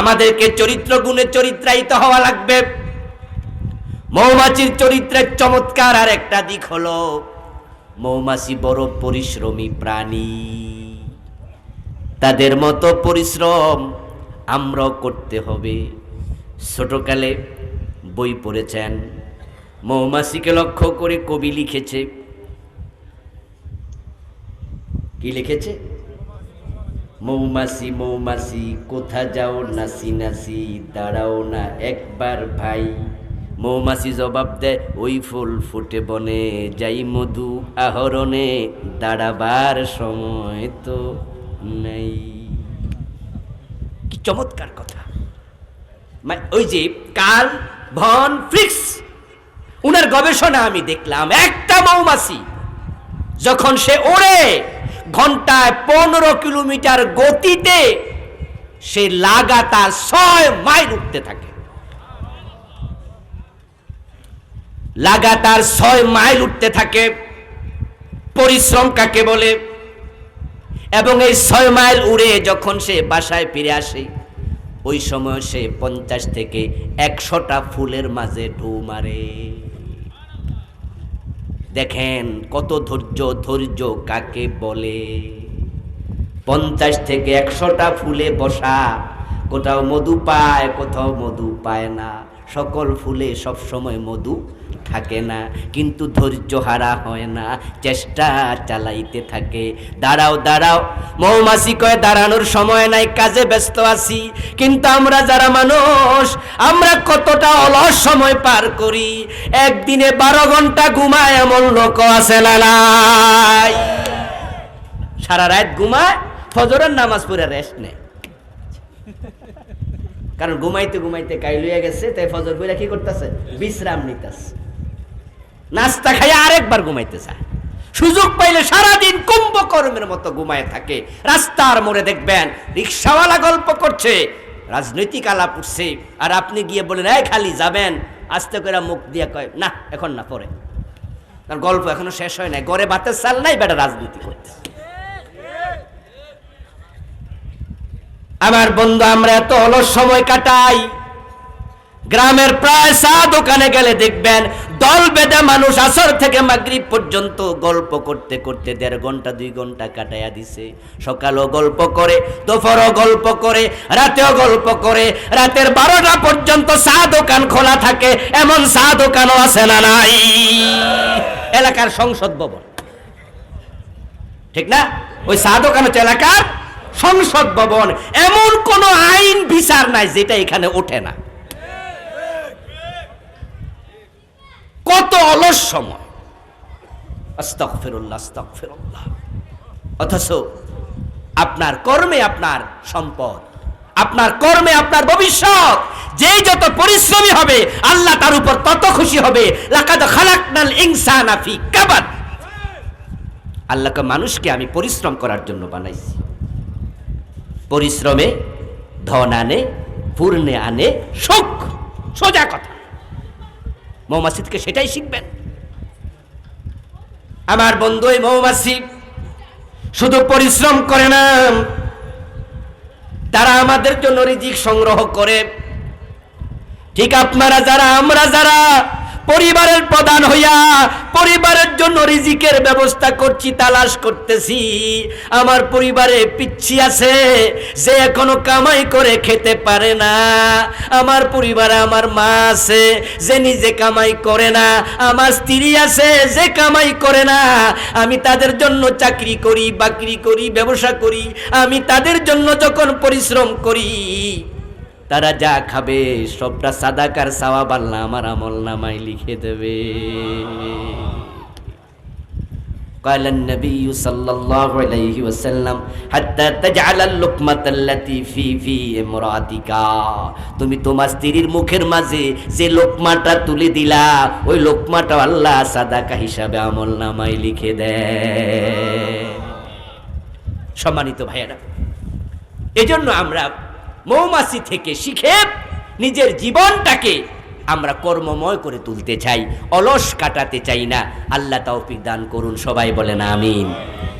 আমাদেরকে চরিত্র গুণে চরিত্রায়িত হওয়া লাগবে। মৌমাছির চরিত্রের চমৎকার আর একটা দিক হলো, মৌমাছি বড় পরিশ্রমী প্রাণী। তাদের মতো পরিশ্রম আমরাও করতে হবে। ছোটকালে বই পড়েছেন, মৌমাছিকে লক্ষ্য করে কবি লিখেছে। কি লিখেছে? মৌমাছি মৌমাছি, কোথা যাও নাসি নাসি দাঁড়াও না একবার ভাই। মৌমাছি জবাব দেয়, ওই ফুল ফুটে বনে যাই মধু, আহরণে দাঁড়াবার সময় তো নেই। কি চমৎকার কথা। মা- ওই যে কাল ভন ফ্রিক্স, উনার গবেষণা আমি দেখলাম, একটা মৌমাছি, যখন সে ওড়ে ঘন্টায় পনেরো কিলোমিটার গতিতে সে লাগাতার ছয় মাইল উঠতে থাকে। লাগাতার ছয় মাইল উঠতে থাকে, পরিশ্রম কাকে বলে? এবং এই ছয় মাইল উড়ে যখন সে বাসায় ফিরে আসে, ওই সময় সে পঞ্চাশ থেকে একশোটা ফুলের মাঝে ঢু মারে। দেখেন কত ধৈর্য ধৈর্য কাকে বলে? পঞ্চাশ থেকে একশোটা ফুলে বসা কোথাও মধু পায়, কোথাও মধু পায় না। সকল ফুলে সব সময় মধু থাকে না। কিন্তু ধৈর্য হারা হয় না, চেষ্টা চালাইতে থাকে। দাঁড়াও দাঁড়াও, মৌমাছি কয় দাঁড়ানোর সময় নাই, কাজে ব্যস্ত আছি। কিন্তু আমরা যারা মানুষ, আমরা কতটা অলস সময় পার করি। একদিনে বারো ঘণ্টা ঘুমায় এমন লোক আছে না সারা রাত ঘুমায়, ফজরের নামাজ পড়ে রেস্ট নেয়। কারণ ঘুমাইতে ঘুমাইতে কাইলুয়া গেছে, তাই ফজর পড়ে কি করতেছে? বিশ্রাম নিতেছে। নাস্তা খাইয়ে আরেকবার ঘুমাইতে চায়। সুযোগ পাইলে সারাদিন কুম্ভকর্মের মতো ঘুমায় থাকে। রাস্তার মোড়ে দেখবেন, রিক্সাওয়ালা গল্প করছে, রাজনৈতিক আলাপ উঠছে, আর আপনি গিয়ে বলেন, এই খালি যাবেন? আস্তে করে মুখ দিয়ে কয়, না, এখন না, পরে। তার গল্প এখনও শেষ হয় নাই। গড়ে বাতের চাল নাই, বেটা রাজনীতি করতে আমার বন্ধু, আমরা এত অলস সময় কাটাই। গ্রামের প্রায় চা দোকানে গেলে দেখবেন, দল বেঁধে মানুষ আসর থেকে মাগরিব পর্যন্ত গল্প করতে করতে দেড় ঘণ্টা, দুই ঘণ্টা কাটাইয়া দিছে। সকালও গল্প করে, দুপুরও গল্প করে, রাতেও গল্প করে, রাতের বারোটা পর্যন্ত চা দোকান খোলা থাকে। এমন চা দোকানও আছে না নাই? এলাকার সংসদ ভবন। ঠিক না? ওই চা দোকান হচ্ছে এলাকার সংসদ ভবন, এমন কোন আইন বিচার নাই যেটা এখানে ওঠে না। কত অলস সময়। আস্তাগফিরুল্লাহ আস্তাগফিরুল্লাহ। অথচ আপনার কর্মে আপনার সম্পদ, আপনার কর্মে আপনার ভবিষ্যৎ। যেই যত পরিশ্রমী হবে, আল্লাহ তার উপর তত খুশি হবে। লাকাদ খালাকনাল ইনসানা ফি কাবাদ। আল্লাহকে মানুষকে আমি পরিশ্রম করার জন্য বানাইছি। পরিশ্রমে, ধন আনে, পূর্ণে আনে সুখ সোজা কথা। মৌমাছি থেকে সেটাই শিখবেন। আমার বন্ধু এই মৌমাছি শুধু পরিশ্রম করে না, তারা আমাদের জন্য রিজিক সংগ্রহ করে। ঠিক আপনারা যারা, আমরা যারা পরিবারের প্রধান হইয়া পরিবারের জন্য রিজিকের ব্যবস্থা করছি, তালাশ করতেছি। আমার পরিবারে পিচ্ছি আছে, যে এখনও কামাই করে খেতে পারে না। আমার পরিবারে আমার মা আছে, যে নিজে কামাই করে না। আমার স্ত্রী আছে, যে কামাই করে না। আমি তাদের জন্য চাকরি করি, বাকরি করি, ব্যবসা করি। আমি তাদের জন্য যখন পরিশ্রম করি তারা যা খাবে সবটা সাদাকার সাওয়াব আল্লাহ আমার আমল নামায় লিখে দেবে قال النبي صلى الله عليه وسلم حتى تجعل اللقمة التي في في امراتك তুমি তোমার স্ত্রীর মুখের মাঝে যে লোকমাটা তুলে দিলা ওই লোকমাটা আল্লাহ সাদাকা হিসাবে আমল নামায় লিখে দেয় সম্মানিত ভাইয়েরা এজন্য আমরা মৌমাছি থেকে শিখে নিজের জীবনটাকে আমরা কর্মময় করে তুলতে চাই, অলস কাটাতে চাই না। আল্লাহ তৌফিক দান করুন, সবাই বলেন আমিন।